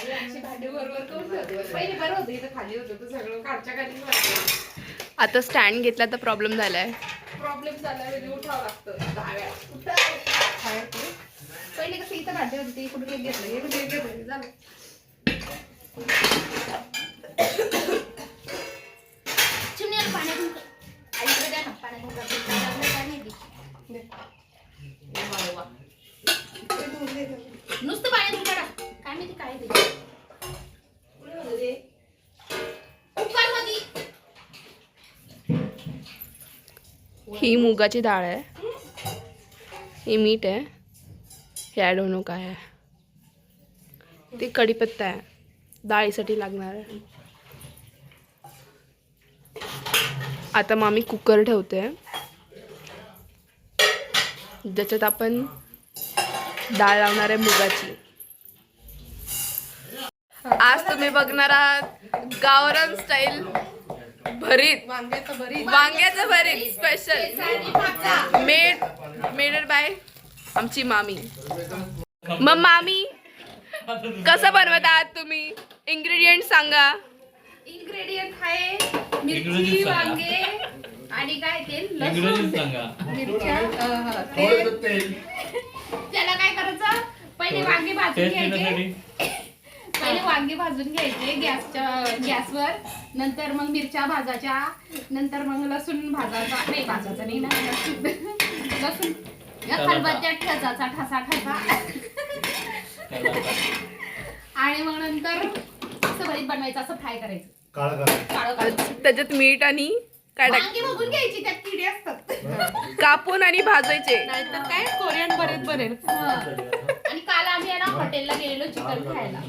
आणि अशी भांडी बरोबर करून ठेवते पहिले बरं होतं इथं खाली होतं तर सगळं कालच्या खाली आता स्टँड घेतला तर प्रॉब्लेम झालाय. प्रॉब्लेम झाला म्हणजे उठावं लागतं. दहा वेळा. पहिले कसं इथं भांडे होते ते इकडून एक घेतलं? हे एक झालं. द्या ना काय माहिती? नुसतं ही मुगाची डाळ आहे. ही मीठ आहे. हे ॲड होणं काय आहे. ते कढीपत्ता आहे. डाळीसाठी लागणार आहे. आता मग आम्ही कुकर ठेवते. ज्याच्यात आपण डाळ लावणार आहे मुगाची. आज तुम्ही बघणार आहात गावरान स्टाईल भरीत. वांग्याचं भरीत. स्पेशल मेड मेडेड बाय आमची मामी. मग मामी कसं बनवत आहात तुम्ही? इन्ग्रेडियंट सांगा. इन्ग्रेडियंट आहे मिरची. वांगे आणि काय ते? लसूण. इंग्रजीत सांगा. मिरच्या तेल. त्याला काय करायचं? पहिले वांगे भाजून घ्यायचे. पहिले वांगे भाजून घ्यायचे गॅसच्या गॅसवर. नंतर मग मिरच्या भाजायच्या. नंतर मग लसूण भाजायचा. नाही भाजायचा नाही ना. लसूण. लसूण. खलबत्त्यात ठसा ठसा. आणि मग नंतर असं भरीत बनवायचं असं फ्राय करायचं. काळ करायचं. काळं काळं. त्याच्यात मीठ आणि काय टाक वांगे बघून घ्यायची त्यात किडे असतात. कापून आणि भाजायचे. नाहीतर काय? कोरियन बरेच बरेल आणि काल आम्ही आहे ना हॉटेलला गेलेलो चिकन खायला.